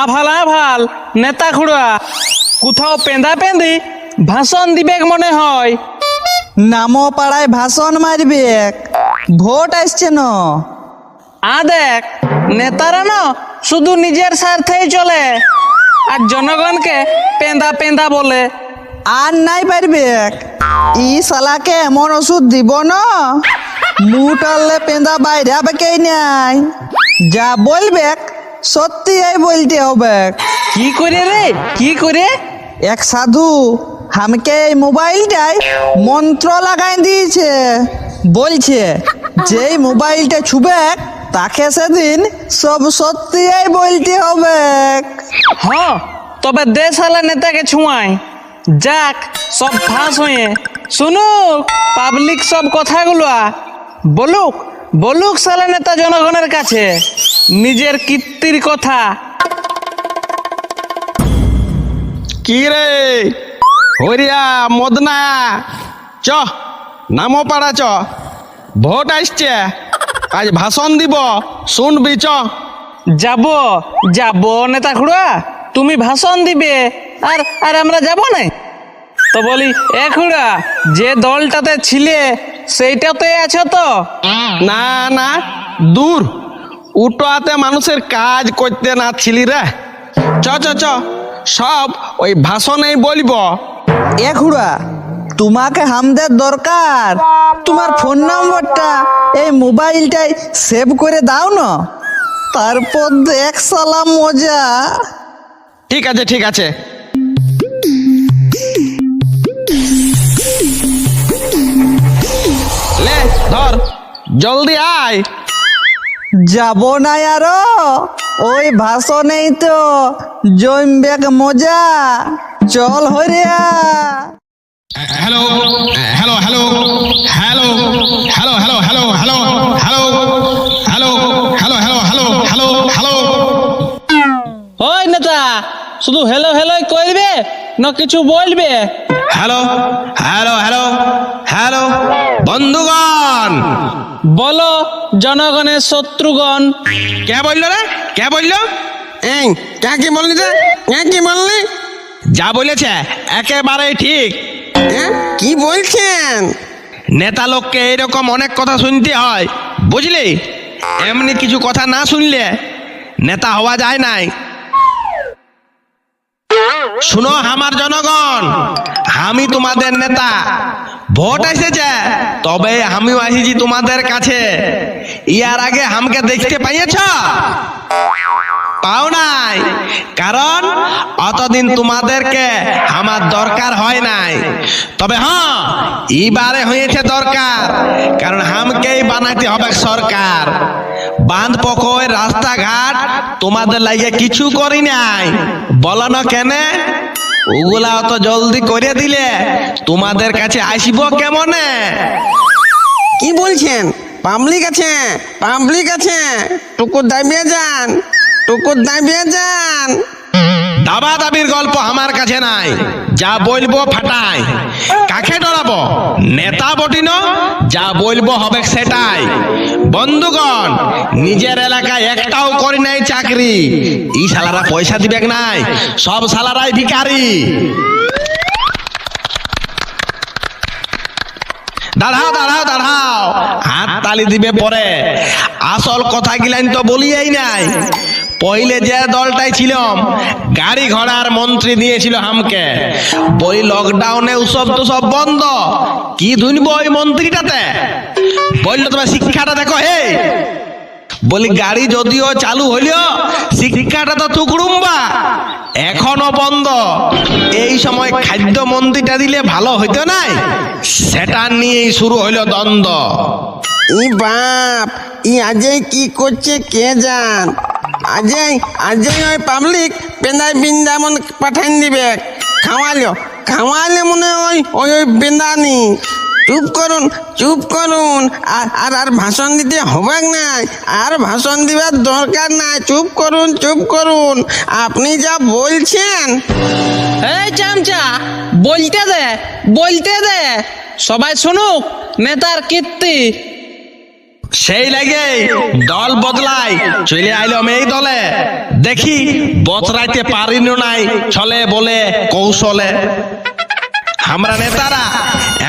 আভাল আভাল নেতা খুড়া কোথাও পেঁদা পেঁদি ভাষণ দিবেক মনে হয়। নামো পাড়ায় ভাষণ মারবে ভোট আসছে না। আ দেখ নেতারা না শুধু নিজের স্বার্থেই চলে আর জনগণকে পেঁদা পেঁদা বলে। আর নাই পারবে ই শালাকে এমন ওষুধ দিব না? মুখ টানলে পেঁদা বাইরে কে নাই? যা বলবে সত্যি এই বলতে হবে। কি করে রে? কি করে? এক সাধু আমাকে এই মোবাইলটাই মন্ত্র লাগাই দিয়েছে। বলছে যেই মোবাইলটা ছুবে তাকে সেদিন সব সত্যিই বলতে হবে। হ্যাঁ তবে দেশ আলা নেতাকে ছুঁয়াই যাক সব ফাঁস হয়ে। শুনুক পাবলিক সব কথাগুলো। বলুক বলুক সালা নেতা জনগণের কাছে নিজের কীর্তির কথা। কি রে? হরিয়া মদনা। চ নামো পাড়া চ। ভোট আসছে। আজ ভাষণ দিব। শুনবি চ। যাব যাব নেতা খুড়া তুমি ভাষণ দিবে। আর আর আমরা যাব না। তো বলি এ খুড়া যে দলটাতে ছিলে সেইটাতে আছো তো? না না দূর। উটোয়াতে মানুষের কাজ করতে না ছিলি রে। চ চ চ। সব ওই ভাষণেই বলব। এ খুড়া তোমাকে হামদের দরকার। তোমার ফোন নম্বরটা এই মোবাইলটাই সেভ করে দাও না। তারপর দেখ সালাম মজা। ঠিক আছে ঠিক আছে। জলদি আয় যাব না আরও ওই ভাষণেই তো জমবেক মজা চল Hariya hello hello hello hello hello hello hello hello hello hello hello hello hello hello hello ওই নেতা শুধু হেলো হেলোই করবে না কিছু বলবে হ্যালো হ্যালো হ্যালো হ্যালো বন্ধুগণ বলো জনগণের শত্রুগণ। কে বলল রে? কে বলল? এই কে কি বললি রে? কে কি বললি? যা বলেছে একেবারে ঠিক। কি বলছেন? নেতা লোককে এরকম অনেক কথা শুনতে হয় বুঝলি? এমনি কিছু কথা না শুনলে নেতা হওয়া যায় নাই। শুনো আমার জনগণ আমি তোমাদের নেতা। ভোট এসেছে। তবে আমিও আসিছি তোমাদের কাছে। ইয়ার আগে আমাকে দেখতে পাইয়েছ? পাও নাই। কারণ অতদিন তোমাদেরকে আমার দরকার হয় নাই। তবে হ্যাঁ এবারে হয়েছে দরকার। কারণ আমকেই বানাইতে হবে সরকার। বাঁধ পকয় রাস্তাঘাট তোমাদের লাগে কিছু করি নাই। বলো না কেনে? ওগুলা অত জলদি করে দিলে তোমাদের কাছে আসিব কেমনে? কি বলছেন? পাবলিক আছে পাবলিক আছে। টুকুর দাবিয়ে যান, টুকুর দাবিয়ে যান। দাবা দাবির গল্প আমার কাছে নাই। যা বলব ফাটাই। কাকে ডরাবো? নেতা বটিন? যা বলব হবে সেটাই। বন্ধুগণ, নিজের এলাকায় একটাও করি নাই চাকরি। ই শালারা পয়সা দিবে নাই। সব শালারাই ভিখারি। দাঁড়াও দাঁড়াও দাঁড়াও। হাত তালি দিবে পরে। আসল কথা গিলাইন তো বলিয়াই নাই। পहिले যে দলটাই ছিলাম, গাড়ি ঘোড়ার মন্ত্রী দিয়েছিল হামকে। বলি লকডাউনে উৎসব তো সব বন্ধ, কি ধুনবো ওই মন্ত্রীটাতে? বলল, তোমার শিক্ষাটা দেখো, হে। বলি, গাড়ি যদিও চালু হইল, শিক্ষাটা তো টুকরুম্বা, এখনও বন্ধ। এই সময় খাদ্য মন্ত্রীটা দিলে ভালো হইতো নাই? সেটা নিয়েই শুরু হইল দ্বন্দ্ব। ই বাপ, ই আজই কি করছে কে জান? আজই আজই ওই পাবলিক পেন্দায় বৃন্দাবন পাঠান দিবে। খাওয়ালো, খাওয়ালে মনে হয় ওই ওই বেন্দানি চুপ করুন চুপ করুন। আর আর আর ভাষণ দিতে হবে নাই। আর ভাষণ দিবার দরকার নাই। চুপ করুন চুপ করুন। আপনি যা বলছেন। এই চামচা, বলতে দে বলতে দে। সবাই শুনুক, নেতার কীর্তি। সেই লাগে দল বদলাই চলে আইলাম এই দলে। দেখি, বদলাইতে পারিন নাই, ছলে বলে, কৌশলে। আমরা নেতারা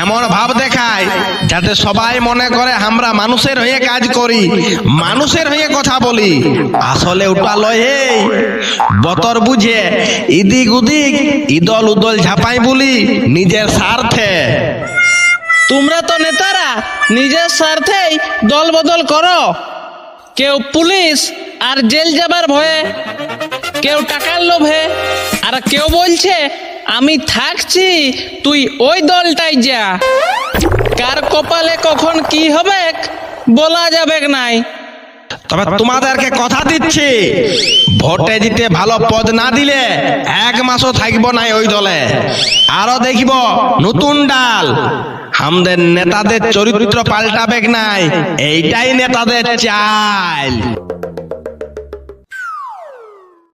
এমন ভাব দেখায়, যাতে সবাই মনে করে আমরা মানুষের হয়ে কাজ করি, মানুষের হয়ে কথা বলি। আসলে ওটা লয় বতর বুঝে ইদিক উদিক ইদল উদল ঝাপাই বলি, নিজের স্বার্থে। তোমরা তো নেতারা নিজের স্বার্থেই দল বদল করো। কেউ পুলিশ আর জেল যাবার ভয়ে, কেউ টাকার লোভে, আর কেউ বলছে, আমি থাকছি, তুই ওই দলটাই যা। কার কপালে কখন কি হবে, বলা যাবে নাই। তবে তোমাদেরকে কথা দিচ্ছি, ভোটে জিতে ভালো পদ না দিলে এক মাসও থাকব নাই ওই দলে। আরও দেখব নতুন ডাল। আমাদের নেতাদের চরিত্র পাল্টাবে নাই। এইটাই নেতাদের চাল